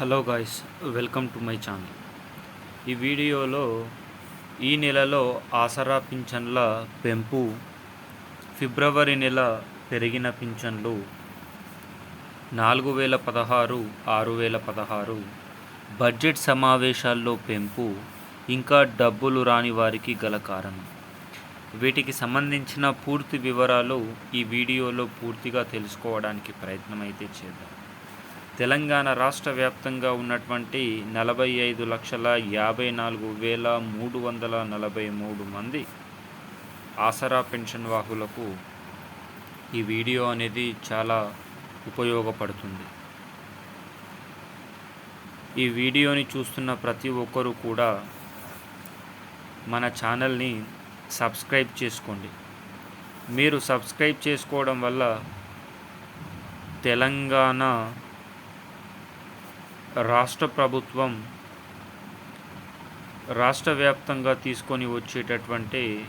Hello guys welcome to my channel. ఈ వీడియోలో ఈ నెలలో ఆసరా పింఛన్ల పెంపు ఫిబ్రవరి నెల పెరిగిన పింఛన్లు నాలుగు వేల పదహారు ఆరు వేల పదహారు. బడ్జెట్ సమావేశాల్లో పెంపు ఇంకా డబ్బులు రాని వారికి గల కారణం. వీటికి సంబంధించిన పూర్తి వివరాలు ఈ వీడియోలో పూర్తిగా తెలుసుకోవడానికి ప్రయత్నం అయితే చేద్దాం. తెలంగాణ రాష్ట్ర వ్యాప్తంగా ఉన్నటువంటి నలభై ఐదు లక్షల యాభై నాలుగు వేల మూడు వందల నలభై మూడు మంది ఆసరా పెన్షన్ వాహులకు ఈ వీడియో అనేది చాలా ఉపయోగపడుతుంది. ఈ వీడియోని చూస్తున్న ప్రతి ఒక్కరూ కూడా మన ఛానల్ని సబ్స్క్రైబ్ చేసుకోండి. మీరు సబ్స్క్రైబ్ చేసుకోవడం వల్ల తెలంగాణ రాష్ట్ర ప్రభుత్వం రాష్ట్ర వ్యాప్తంగా తీసుకొని వచ్చేటటువంటి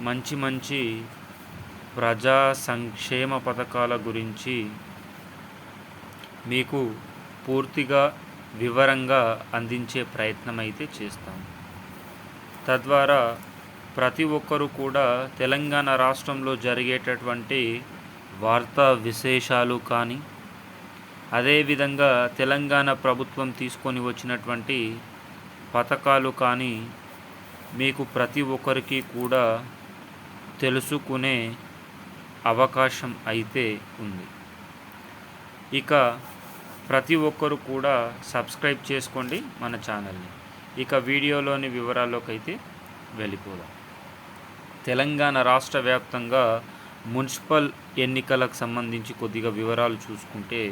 మంచి మంచి ప్రజా సంక్షేమ పథకాల గురించి మీకు పూర్తిగా వివరంగా అందించే ప్రయత్నం అయితే చేస్తాం. తద్వారా ప్రతి ఒక్కరూ కూడా తెలంగాణ రాష్ట్రంలో జరిగేటటువంటి వార్తా విశేషాలు కానీ అదేవిధంగా తెలంగాణ ప్రభుత్వం తీసుకొని వచ్చినటువంటి పథకాలు కానీ మీకు ప్రతి ఒక్కరికి కూడా తెలుసుకునే అవకాశం అయితే ఉంది. ఇక ప్రతి ఒక్కరు కూడా సబ్స్క్రైబ్ చేసుకోండి మన ఛానల్ని. ఇక వీడియోలోని వివరాల్లోకి అయితే వెళ్ళిపోదాం. తెలంగాణ రాష్ట్ర వ్యాప్తంగా మున్సిపల్ ఎన్నికలకు సంబంధించి కొద్దిగా వివరాలు చూసుకుంటే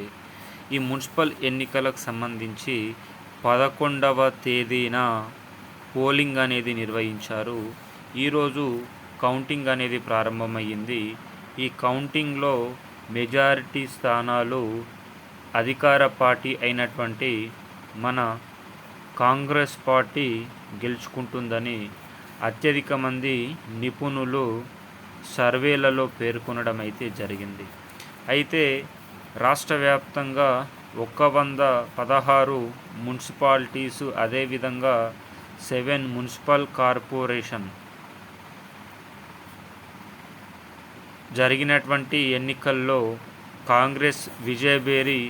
ఈ మున్సిపల్ ఎన్నికలకు సంబంధించి పదకొండవ తేదీన పోలింగ్ అనేది నిర్వహించారు. ఈరోజు కౌంటింగ్ అనేది ప్రారంభమయ్యింది. ఈ కౌంటింగ్లో మెజారిటీ స్థానాలు అధికార పార్టీ అయినటువంటి మన కాంగ్రెస్ పార్టీ గెలుచుకుంటుందని అత్యధిక మంది నిపుణులు సర్వేలలో పేర్కొనడం అయితే జరిగింది. అయితే రాష్ట్ర వ్యాప్తంగా ఒక్క వంద పదహారు మున్సిపాలిటీసు అదేవిధంగా సెవెన్ మున్సిపల్ కార్పొరేషన్. జరిగినటువంటి ఎన్నికల్లో కాంగ్రెస్ విజయబేరి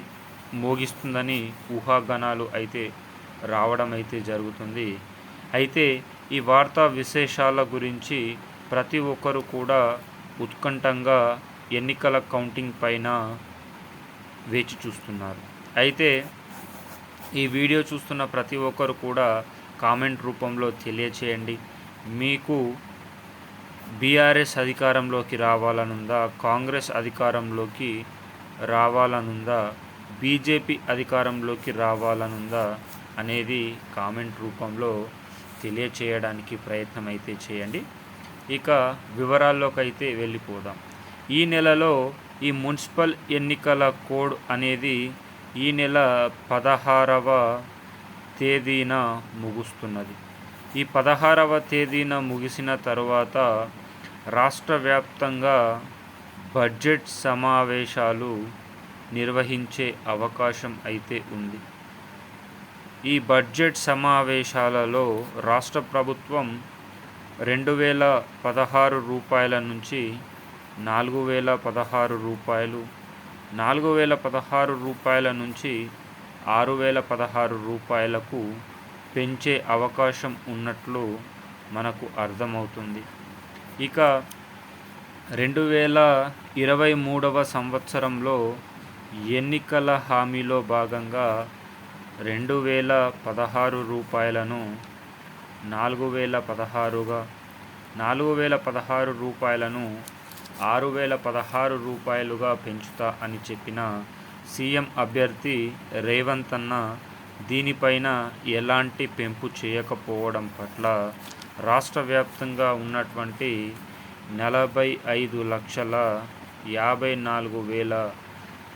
మోగిస్తుందని ఊహాగానాలు అయితే రావడం అయితే జరుగుతుంది. అయితే ఈ వార్తా విశేషాల గురించి ప్రతి ఒక్కరు కూడా ఉత్కంఠంగా ఎన్నికల కౌంటింగ్ పైన వేచి చూస్తున్నారు. అయితే ఈ వీడియో చూస్తున్న ప్రతి ఒక్కరు కూడా కామెంట్ రూపంలో తెలియచేయండి. మీకు బీఆర్ఎస్ అధికారంలోకి రావాలనుందా కాంగ్రెస్ అధికారంలోకి రావాలనుందా బీజేపీ అధికారంలోకి రావాలనుందా అనేది కామెంట్ రూపంలో తెలియచేయడానికి ప్రయత్నం అయితే చేయండి. ఇక వివరాల్లోకి అయితే వెళ్ళిపోదాం. ఈ నెలలో ఈ మున్సిపల్ ఎన్నికల కోడ్ అనేది ఈ నెల పదహారవ తేదీన ముగుస్తున్నది. ఈ పదహారవ తేదీన ముగిసిన తర్వాత రాష్ట్ర వ్యాప్తంగా బడ్జెట్ సమావేశాలు నిర్వహించే అవకాశం అయితే ఉంది. ఈ బడ్జెట్ సమావేశాలలో రాష్ట్ర ప్రభుత్వం రెండు వేల పదహారు రూపాయల నుంచి నాలుగు వేల పదహారు రూపాయలు నాలుగు వేల పదహారు రూపాయల నుంచి ఆరు వేల పదహారు రూపాయలకు పెంచే అవకాశం ఉన్నట్లు మనకు అర్థమవుతుంది. ఇక రెండు వేల ఇరవై మూడవ సంవత్సరంలో ఎన్నికల హామీలో భాగంగా రెండు వేల పదహారు రూపాయలను నాలుగు వేల పదహారుగా నాలుగు వేల పదహారు రూపాయలను ఆరు వేల పదహారు రూపాయలుగా పెంచుతా అని చెప్పిన సీఎం అభ్యర్థి రేవంత్ అన్న దీనిపైన ఎలాంటి పెంపు చేయకపోవడం పట్ల రాష్ట్ర వ్యాప్తంగా ఉన్నటువంటి నలభై ఐదు లక్షల యాభై నాలుగు వేల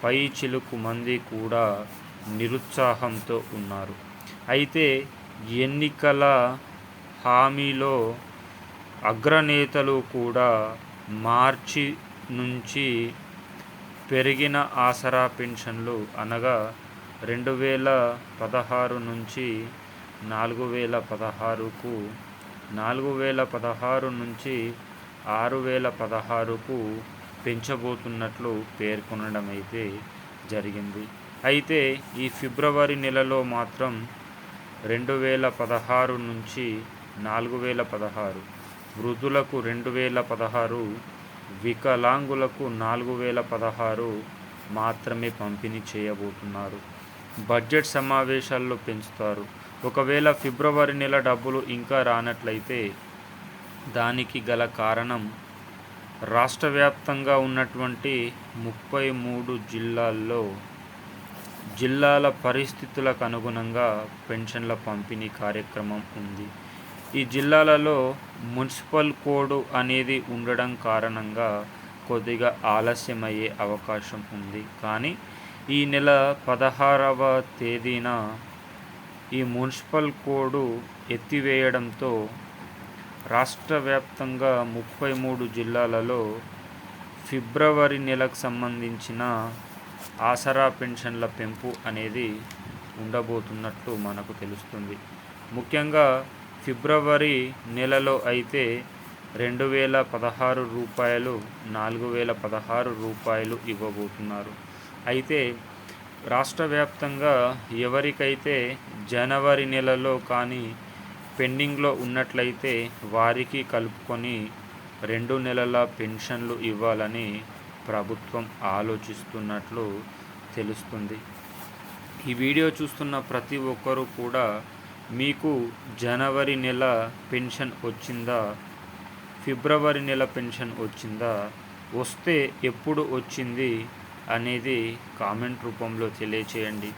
పై చిలుకు మంది కూడా నిరుత్సాహంతో ఉన్నారు. అయితే ఎన్నికల హామీలో అగ్రనేతలు కూడా మార్చి నుంచి పెరిగిన ఆసరా పెన్షన్లు అనగా రెండు వేల పదహారు నుంచి నాలుగు వేల పదహారుకు నాలుగు వేల పదహారు నుంచి ఆరు వేల పదహారుకు పెంచబోతున్నట్లు పేర్కొనడం అయితే జరిగింది. అయితే ఈ ఫిబ్రవరి నెలలో మాత్రం రెండు వేల పదహారు నుంచి నాలుగు వేల పదహారు వృద్ధులకు రెండు వేల పదహారు వికలాంగులకు నాలుగు వేల పదహారు మాత్రమే పంపిణీ చేయబోతున్నారు. బడ్జెట్ సమావేశాల్లో పెంచుతారు. ఒకవేళ ఫిబ్రవరి నెల డబ్బులు ఇంకా రానట్లయితే దానికి గల కారణం రాష్ట్ర వ్యాప్తంగా ఉన్నటువంటి ముప్పై మూడు జిల్లాల్లో జిల్లాల పరిస్థితులకు అనుగుణంగా పెన్షన్ల పంపిణీ కార్యక్రమం ఉంది. ఈ జిల్లాలలో మున్సిపల్ కోడ్ అనేది ఉండడం కారణంగా కొద్దిగా ఆలస్యమయ్యే అవకాశం ఉంది. కానీ ఈ నెల పదహారవ తేదీన ఈ మున్సిపల్ కోడ్ ఎత్తివేయడంతో రాష్ట్ర వ్యాప్తంగా ముప్పై మూడు జిల్లాలలో ఫిబ్రవరి నెలకు సంబంధించిన ఆసరా పెన్షన్ల పెంపు అనేది ఉండబోతున్నట్లు మనకు తెలుస్తుంది. ముఖ్యంగా ఫిబ్రవరి నెలలో అయితే రెండు వేల పదహారు రూపాయలు నాలుగు వేల పదహారు రూపాయలు ఇవ్వబోతున్నారు. అయితే రాష్ట్ర వ్యాప్తంగా ఎవరికైతే జనవరి నెలలో కానీ పెండింగ్లో ఉన్నట్లయితే వారికి కలుపుకొని రెండు నెలల పెన్షన్లు ఇవ్వాలని ప్రభుత్వం ఆలోచిస్తున్నట్లు తెలుస్తుంది. ఈ వీడియో చూస్తున్న ప్రతి ఒక్కరూ కూడా మీకు జనవరి నెల పెన్షన్ వచ్చిందా? ఫిబ్రవరి నెల పెన్షన్ వచ్చిందా? వస్తే ఎప్పుడు వచ్చింది? అనేది కామెంట్ రూపంలో తెలియచేయండి.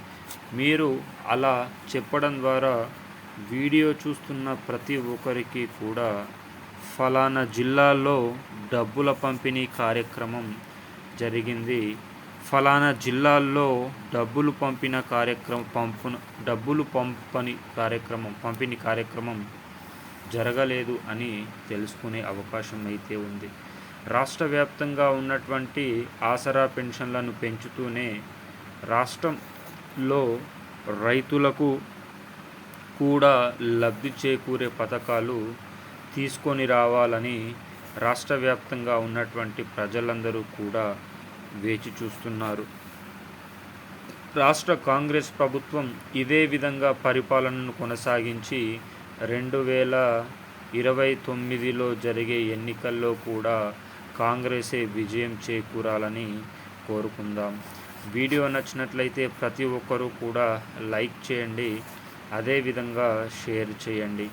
మీరు అలా చెప్పడం ద్వారా వీడియో చూస్తున్న ప్రతి ఒక్కరికి కూడా ఫలానా జిల్లాలో డబ్బుల పంపిణీ కార్యక్రమం జరిగింది. ఫలానా జిల్లాల్లో డబ్బులు పంపిన కార్యక్రమం పంపున డబ్బులు పంపని కార్యక్రమం పంపిణీ కార్యక్రమం జరగలేదు అని తెలుసుకునే అవకాశం అయితే ఉంది. రాష్ట్ర వ్యాప్తంగా ఉన్నటువంటి ఆసరా పెన్షన్లను పెంచుతూనే రాష్ట్రంలో రైతులకు కూడా లబ్ధి చేకూరే పథకాలు తీసుకొని రావాలని రాష్ట్ర వ్యాప్తంగా ఉన్నటువంటి ప్రజలందరూ కూడా వేచి చూస్తున్నారు. రాష్ట్ర కాంగ్రెస్ ప్రభుత్వం ఇదే విధంగా పరిపాలనను కొనసాగించి రెండు వేల ఇరవై తొమ్మిదిలో జరిగే ఎన్నికల్లో కూడా కాంగ్రెసే విజయం చేకూరాలని కోరుకుందాం. వీడియో నచ్చినట్లయితే ప్రతి ఒక్కరూ కూడా లైక్ చేయండి. అదేవిధంగా షేర్ చేయండి.